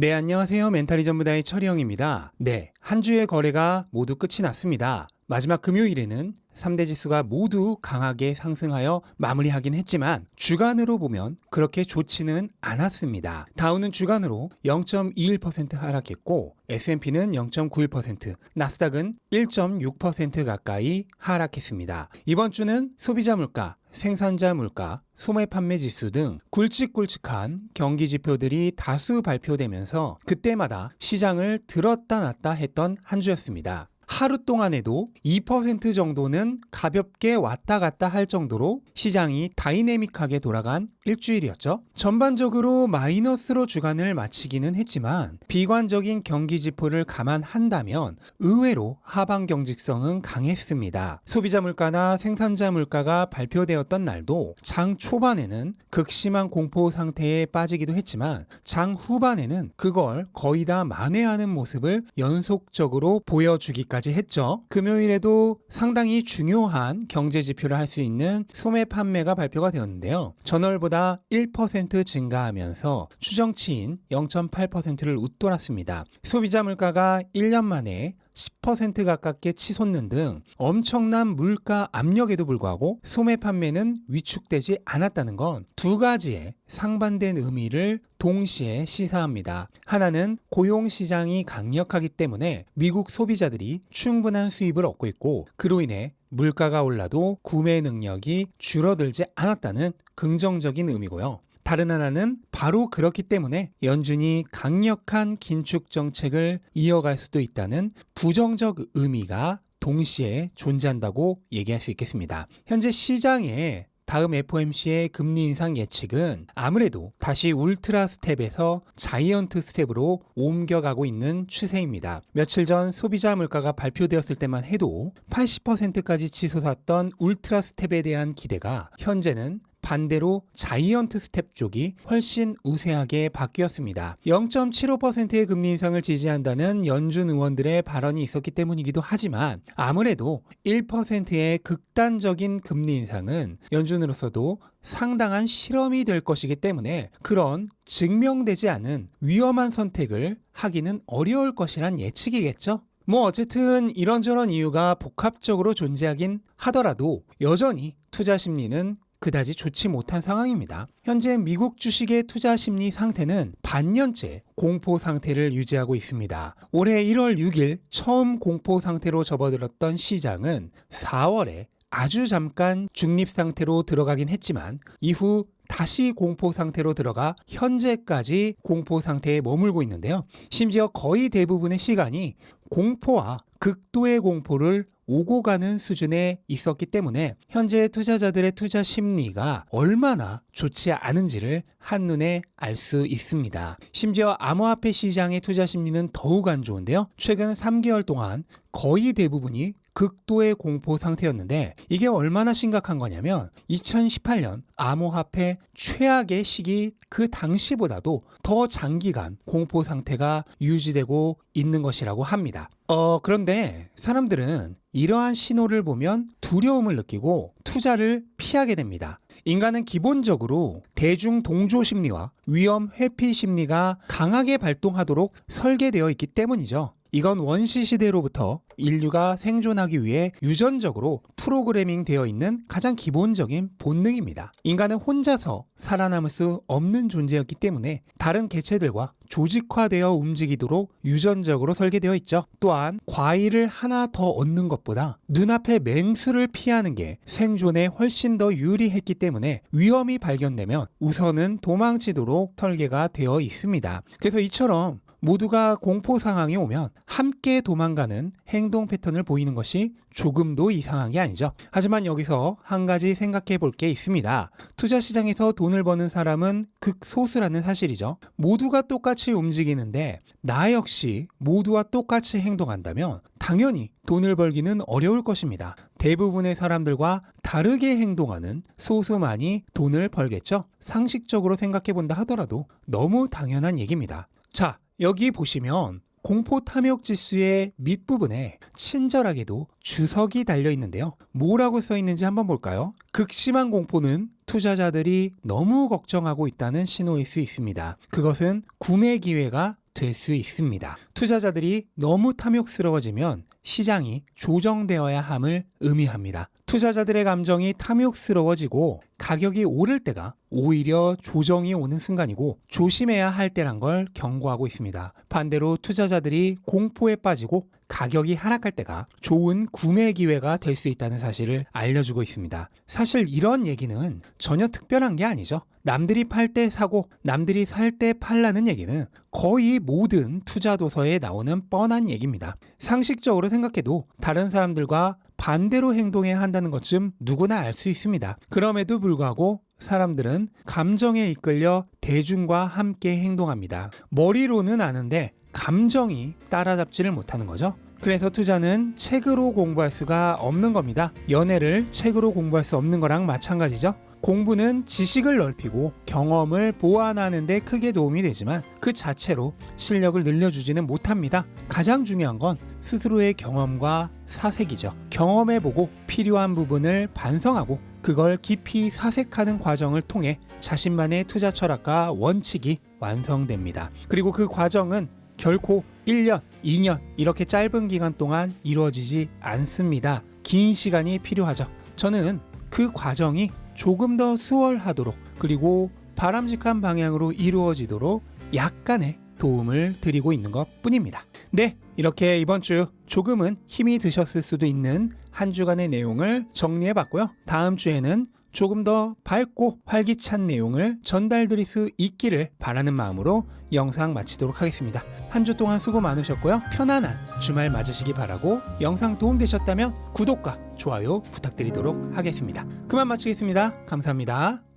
네, 안녕하세요. 멘탈이 전부다의 철이 형입니다. 네, 한 주의 거래가 모두 끝이 났습니다. 마지막 금요일에는 3대 지수가 모두 강하게 상승하여 마무리하긴 했지만 주간으로 보면 그렇게 좋지는 않았습니다. 다우는 주간으로 0.21% 하락했고 S&P는 0.91%, 나스닥은 1.6% 가까이 하락했습니다. 이번 주는 소비자 물가, 생산자 물가, 소매 판매 지수 등 굵직굵직한 경기 지표들이 다수 발표되면서 그때마다 시장을 들었다 놨다 했던 한 주였습니다. 하루 동안에도 2% 정도는 가볍게 왔다 갔다 할 정도로 시장이 다이내믹하게 돌아간 일주일이었죠. 전반적으로 마이너스로 주간을 마치기는 했지만 비관적인 경기 지표를 감안한다면 의외로 하방 경직성은 강했습니다. 소비자 물가나 생산자 물가가 발표되었던 날도 장 초반에는 극심한 공포 상태에 빠지기도 했지만 장 후반에는 그걸 거의 다 만회하는 모습을 연속적으로 보여주기까지 까지 했죠. 금요일에도 상당히 중요한 경제 지표를 할 수 있는 소매 판매가 발표가 되었는데요. 전월보다 1% 증가하면서 추정치인 0.8%를 웃돌았습니다. 소비자 물가가 1년 만에 10% 가깝게 치솟는 등 엄청난 물가 압력에도 불구하고 소매 판매는 위축되지 않았다는 건 두 가지의 상반된 의미를 동시에 시사합니다. 하나는 고용 시장이 강력하기 때문에 미국 소비자들이 충분한 수입을 얻고 있고 그로 인해 물가가 올라도 구매 능력이 줄어들지 않았다는 긍정적인 의미고요. 다른 하나는 바로 그렇기 때문에 연준이 강력한 긴축 정책을 이어갈 수도 있다는 부정적 의미가 동시에 존재한다고 얘기할 수 있겠습니다. 현재 시장에 다음 FOMC의 금리 인상 예측은 아무래도 다시 울트라 스텝에서 자이언트 스텝으로 옮겨가고 있는 추세입니다. 며칠 전 소비자 물가가 발표되었을 때만 해도 80%까지 치솟았던 울트라 스텝에 대한 기대가 현재는 반대로 자이언트 스텝 쪽이 훨씬 우세하게 바뀌었습니다. 0.75%의 금리 인상을 지지한다는 연준 의원들의 발언이 있었기 때문이기도 하지만 아무래도 1%의 극단적인 금리 인상은 연준으로서도 상당한 실험이 될 것이기 때문에 그런 증명되지 않은 위험한 선택을 하기는 어려울 것이란 예측이겠죠. 뭐 어쨌든 이런저런 이유가 복합적으로 존재하긴 하더라도 여전히 투자 심리는 그다지 좋지 못한 상황입니다. 현재 미국 주식의 투자 심리 상태는 반년째 공포 상태를 유지하고 있습니다. 올해 1월 6일 처음 공포 상태로 접어들었던 시장은 4월에 아주 잠깐 중립 상태로 들어가긴 했지만 이후 다시 공포 상태로 들어가 현재까지 공포 상태에 머물고 있는데요. 심지어 거의 대부분의 시간이 공포와 극도의 공포를 오고 가는 수준에 있었기 때문에 현재 투자자들의 투자 심리가 얼마나 좋지 않은지를 한눈에 알 수 있습니다. 심지어 암호화폐 시장의 투자 심리는 더욱 안 좋은데요. 최근 3개월 동안 거의 대부분이 극도의 공포 상태였는데 이게 얼마나 심각한 거냐면 2018년 암호화폐 최악의 시기 그 당시보다도 더 장기간 공포 상태가 유지되고 있는 것이라고 합니다. 어, 그런데 사람들은 이러한 신호를 보면 두려움을 느끼고 투자를 피하게 됩니다. 인간은 기본적으로 대중 동조 심리와 위험 회피 심리가 강하게 발동하도록 설계되어 있기 때문이죠. 이건 원시 시대로부터 인류가 생존하기 위해 유전적으로 프로그래밍 되어 있는 가장 기본적인 본능입니다. 인간은 혼자서 살아남을 수 없는 존재였기 때문에 다른 개체들과 조직화되어 움직이도록 유전적으로 설계되어 있죠. 또한 과일을 하나 더 얻는 것보다 눈앞의 맹수를 피하는 게 생존에 훨씬 더 유리했기 때문에 위험이 발견되면 우선은 도망치도록 설계가 되어 있습니다. 그래서 이처럼 모두가 공포 상황이 오면 함께 도망가는 행동 패턴을 보이는 것이 조금도 이상한 게 아니죠. 하지만 여기서 한 가지 생각해 볼 게 있습니다. 투자 시장에서 돈을 버는 사람은 극소수라는 사실이죠. 모두가 똑같이 움직이는데 나 역시 모두와 똑같이 행동한다면 당연히 돈을 벌기는 어려울 것입니다. 대부분의 사람들과 다르게 행동하는 소수만이 돈을 벌겠죠. 상식적으로 생각해 본다 하더라도 너무 당연한 얘기입니다. 자, 여기 보시면 공포 탐욕 지수의 밑부분에 친절하게도 주석이 달려 있는데요. 뭐라고 써 있는지 한번 볼까요? 극심한 공포는 투자자들이 너무 걱정하고 있다는 신호일 수 있습니다. 그것은 구매 기회가 될 수 있습니다. 투자자들이 너무 탐욕스러워지면 시장이 조정되어야 함을 의미합니다. 투자자들의 감정이 탐욕스러워지고 가격이 오를 때가 오히려 조정이 오는 순간이고 조심해야 할 때란 걸 경고하고 있습니다. 반대로 투자자들이 공포에 빠지고 가격이 하락할 때가 좋은 구매 기회가 될 수 있다는 사실을 알려주고 있습니다. 사실 이런 얘기는 전혀 특별한 게 아니죠. 남들이 팔 때 사고 남들이 살 때 팔라는 얘기는 거의 모든 투자 도서 에 나오는 뻔한 얘기입니다. 상식적으로 생각해도 다른 사람들과 반대로 행동해야 한다는 것쯤 누구나 알 수 있습니다. 그럼에도 불구하고 사람들은 감정에 이끌려 대중과 함께 행동합니다. 머리로는 아는데 감정이 따라잡지를 못하는 거죠. 그래서 투자는 책으로 공부할 수가 없는 겁니다. 연애를 책으로 공부할 수 없는 거랑 마찬가지죠. 공부는 지식을 넓히고 경험을 보완하는 데 크게 도움이 되지만 그 자체로 실력을 늘려주지는 못합니다. 가장 중요한 건 스스로의 경험과 사색이죠. 경험해보고 필요한 부분을 반성하고 그걸 깊이 사색하는 과정을 통해 자신만의 투자 철학과 원칙이 완성됩니다. 그리고 그 과정은 결코 1년, 2년 이렇게 짧은 기간 동안 이루어지지 않습니다. 긴 시간이 필요하죠. 저는 그 과정이 조금 더 수월하도록 그리고 바람직한 방향으로 이루어지도록 약간의 도움을 드리고 있는 것 뿐입니다. 네, 이렇게 이번 주 조금은 힘이 드셨을 수도 있는 한 주간의 내용을 정리해 봤고요. 다음 주에는 조금 더 밝고 활기찬 내용을 전달드릴 수 있기를 바라는 마음으로 영상 마치도록 하겠습니다. 한 주 동안 수고 많으셨고요. 편안한 주말 맞으시기 바라고 영상 도움되셨다면 구독과 좋아요 부탁드리도록 하겠습니다. 그만 마치겠습니다. 감사합니다.